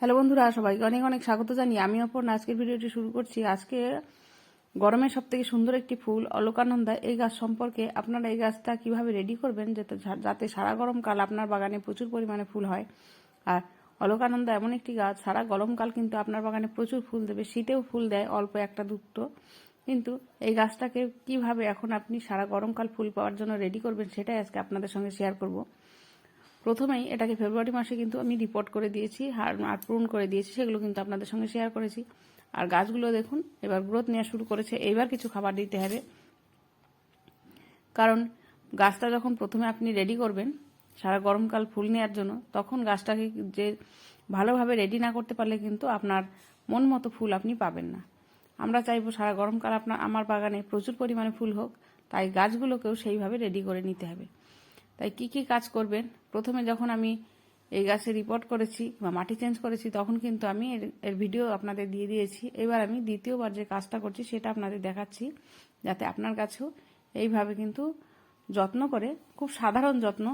Hello বন্ধুরা, সবাইকে অনেক অনেক স্বাগত জানিয়ে আমি অপর আজকের ভিডিওটি শুরু করছি। আজকে গরমের সব থেকে সুন্দর একটি ফুল, অলোকানন্দা। এই গাছ সম্পর্কে আপনারা এই গাছটা কীভাবে রেডি করবেন? যাতে যাতে সারা গরমকাল আপনার বাগানে প্রচুর পরিমাণে ফুল হয়। আর অলোকানন্দা এমন একটি গাছ, সারা গরমকাল কিন্তু আপনার বাগানে প্রচুর ফুল দেবে, শীতেও ফুল দেয়, অল্প একটা দুটো। কিন্তু এই গাছটাকে কীভাবে এখন আপনি সারা গরমকাল ফুল পাওয়ার জন্য রেডি করবেন, সেটাই আজকে আপনাদের সঙ্গে শেয়ার করব। প্রথমেই এটাকে ফেব্রুয়ারি মাসে কিন্তু আমি রিপোর্ট করে দিয়েছি আর আর পূরণ করে দিয়েছি, সেগুলো কিন্তু আপনাদের সঙ্গে শেয়ার করেছি। আর গাছগুলো দেখুন, এবার গ্রোথ নেওয়া শুরু করেছে, এইবার কিছু খাবার দিতে হবে। কারণ গাছটা যখন প্রথমে আপনি রেডি করবেন, সারা গরমকাল ফুল নেওয়ার জন্য, তখন গাছটাকে যে ভালোভাবে রেডি না করতে পারলে কিন্তু আপনার মন মতো ফুল আপনি পাবেন না। আমরা চাইব সারা গরমকাল আপনার, আমার বাগানে প্রচুর পরিমাণে ফুল হোক, তাই গাছগুলোকেও সেইভাবে রেডি করে নিতে হবে। তাই কি কি কাজ করবেন? প্রথমে যখন আমি এই গাছে রিপোর্ট করেছি বা মাটি চেঞ্জ করেছি, তখন কিন্তু আমি এর ভিডিও আপনাদের দিয়ে দিয়েছি। এবার আমি দ্বিতীয়বার যে কাজটা করছি, সেটা আপনাদের দেখাচ্ছি, যাতে আপনার গাছেও এইভাবে কিন্তু যত্ন করে, খুব সাধারণ যত্ন,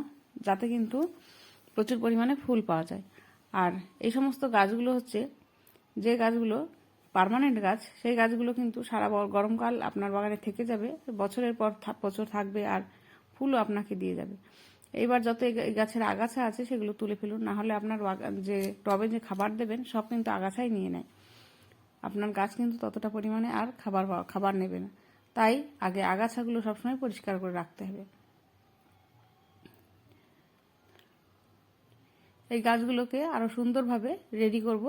যাতে কিন্তু প্রচুর পরিমাণে ফুল পাওয়া যায়। আর এই সমস্ত গাছগুলো হচ্ছে, যে গাছগুলো পার্মানেন্ট গাছ, সেই গাছগুলো কিন্তু সারা গরমকাল আপনার বাগানে থেকে যাবে, বছরের পর বছর থাকবে, আর ফুলও আপনাকে দিয়ে যাবে। এইবার যত গাছের আগাছা আছে সেগুলো তুলে ফেলুন না হলে আপনার যে টবে যে খাবার দেবেন সব কিন্তু আগাছাই নিয়ে নেয়। আপনার গাছ কিন্তু ততটা পরিমাণে আর খাবার খাবার নেবে না। তাই আগে আগাছাগুলো সবসময় পরিষ্কার করে রাখতে হবে। এই গাছগুলোকে আরও সুন্দরভাবে রেডি করব।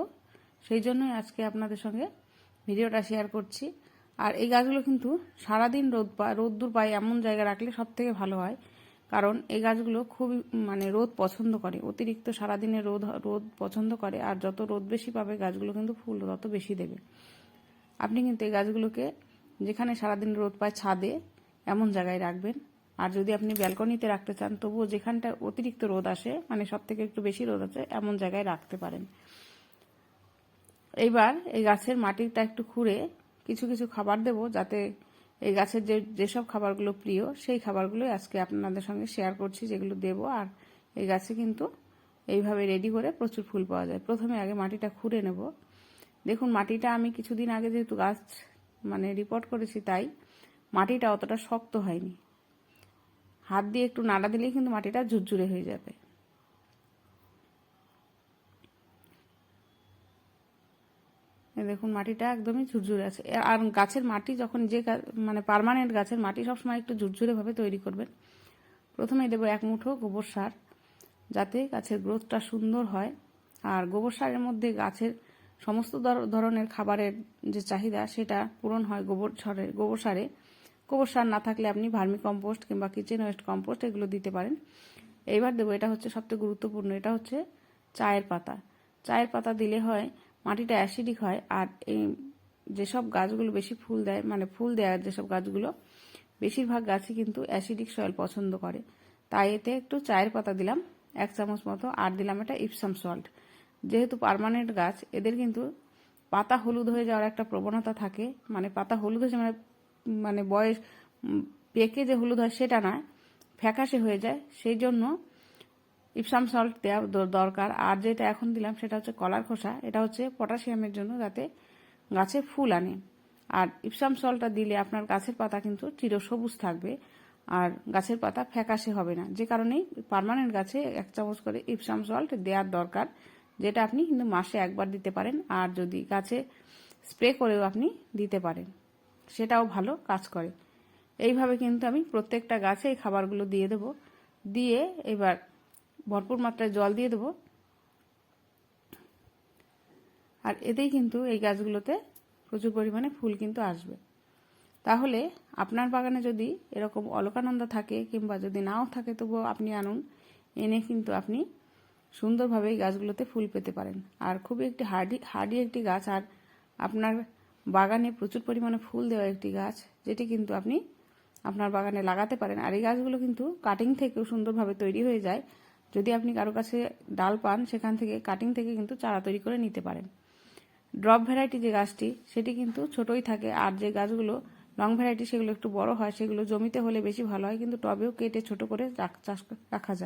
সেই জন্যই আজকে আপনাদের সঙ্গে ভিডিওটা শেয়ার করছি। আর এই গাছগুলো কিন্তু সারাদিন রোদ পায় রোদ্দুর পায় এমন জায়গায় রাখলে সব থেকে ভালো হয়। কারণ এই গাছগুলো খুব মানে রোদ পছন্দ করে। অতিরিক্ত সারাদিনে রোদ রোদ পছন্দ করে আর যত রোদ বেশি পাবে গাছগুলো কিন্তু ফুল তত বেশি দেবে। আপনি কিন্তু এই গাছগুলোকে যেখানে সারাদিন রোদ পায় ছাদে এমন জায়গায় রাখবেন। আর যদি আপনি ব্যালকনিতে রাখতে চান, তবুও যেখানটা অতিরিক্ত রোদ আসে মানে সব থেকে একটু বেশি রোদ আছে, এমন জায়গায় রাখতে পারেন। এইবার এই গাছের মাটিটা একটু খুঁড়ে কিছু কিছু খাবার দেব যাতে এই গাছের যে যেসব খাবারগুলো প্রিয়, সেই খাবারগুলোই আজকে আপনাদের সঙ্গে শেয়ার করছি, যেগুলো দেব। আর এই গাছে কিন্তু এইভাবে রেডি করে প্রচুর ফুল পাওয়া যায়। প্রথমে আগে মাটিটা খুঁড়ে নেব। দেখুন, মাটিটা আমি কিছুদিন আগে যেহেতু গাছ মানে রিপোর্ট করেছি তাই মাটিটা অতটা শক্ত হয়নি। হাত দিয়ে একটু নাড়া দিলেই কিন্তু মাটিটা ঝুরঝুরে হয়ে যাবে। দেখুন, মাটিটা একদমই ঝুরঝুরে আছে। আর গাছের মাটি যখন যে মানে পারমানেন্ট গাছের মাটি সবসময় একটু ঝুরঝুরেভাবে তৈরি করবেন। প্রথমেই দেবো এক মুঠো গোবর সার, যাতে গাছের গ্রোথটা সুন্দর হয়। আর গোবর সারের মধ্যে গাছের সমস্ত ধরনের খাবারের যে চাহিদা, সেটা পূরণ হয় গোবর সারে গোবর সারে। গোবর সার না থাকলে আপনি ভার্মি কম্পোস্ট কিংবা কিচেন ওয়েস্ট কম্পোস্ট এগুলো দিতে পারেন। এইবার দেবো, এটা হচ্ছে সবচেয়ে গুরুত্বপূর্ণ, এটা হচ্ছে চায়ের পাতা। চায়ের পাতা দিলে হয় মাটিটা অ্যাসিডিক হয়, আর এই যেসব গাছগুলো বেশি ফুল দেয় মানে ফুল দেওয়ার যেসব গাছগুলো, বেশিরভাগ গাছই কিন্তু অ্যাসিডিক সয়েল পছন্দ করে। তাই এতে একটু চায়ের পাতা দিলাম, এক চামচ মতো, আর দিলাম এটা ইপসাম সল্ট যেহেতু পারমানেন্ট গাছ, এদের কিন্তু পাতা হলুদ হয়ে যাওয়ার একটা প্রবণতা থাকে। মানে পাতা হলুদ হয়েছে মানে মানে বয়স পেকে যে হলুদ হয় সেটা নয়, ফ্যাকাশে হয়ে যায়। সেই জন্য ইপসাম সল্ট দেওয়া দরকার। আর যেটা এখন দিলাম সেটা হচ্ছে কলার খোসা। এটা হচ্ছে পটাশিয়ামের জন্য যাতে গাছে ফুল আনে। আর ইপসাম সল্টটা দিলে আপনার গাছের পাতা কিন্তু চিরসবুজ থাকবে আর গাছের পাতা ফ্যাকাশে হবে না। যে কারণেই পারমানেন্ট গাছে এক চামচ করে ইপসাম সল্ট দেওয়ার দরকার, যেটা আপনি কিন্তু মাসে একবার দিতে পারেন আর যদি গাছে স্প্রে করেও আপনি দিতে পারেন, সেটাও ভালো কাজ করে। এইভাবে কিন্তু আমি প্রত্যেকটা গাছে এই খাবারগুলো দিয়ে দেব। দিয়ে এবার ভরপুর মাত্রায় জল দিয়ে দেবো। আর এতেই কিন্তু এই গাছগুলোতে প্রচুর পরিমাণে ফুল কিন্তু আসবে। তাহলে আপনার বাগানে যদি এরকম অলকানন্দা থাকে কিংবা যদি নাও থাকে, তবুও আপনি আনুন। এনে কিন্তু আপনি সুন্দরভাবে এই গাছগুলোতে ফুল পেতে পারেন। আর খুবই একটি হার্ডি হার্ডি একটি গাছ। আর আপনার বাগানে প্রচুর পরিমাণে ফুল দেওয়া একটি গাছ, যেটি কিন্তু আপনি আপনার বাগানে লাগাতে পারেন। আর এই গাছগুলো কিন্তু কাটিং থেকেও সুন্দরভাবে তৈরি হয়ে যায়। যদি আপনি কারও কাছে ডাল পান, সেখান থেকে কাটিং থেকে কিন্তু চারা তৈরি করে নিতে পারেন। ড্রপ ভ্যারাইটি যে গাছটি, সেটি কিন্তু ছোটই থাকে আর যে গাছগুলো লং ভ্যারাইটি সেগুলো একটু বড় হয়, সেগুলো জমিতে হলে বেশি ভালো হয়, কিন্তু টবেও কেটে ছোট করে চাষ রাখা যায়।